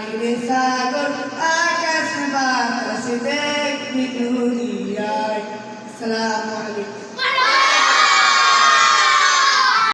বাইরে সাগর আকাশ বাতাস দেখবি দুনিয়ায় সালামু আলাইকুম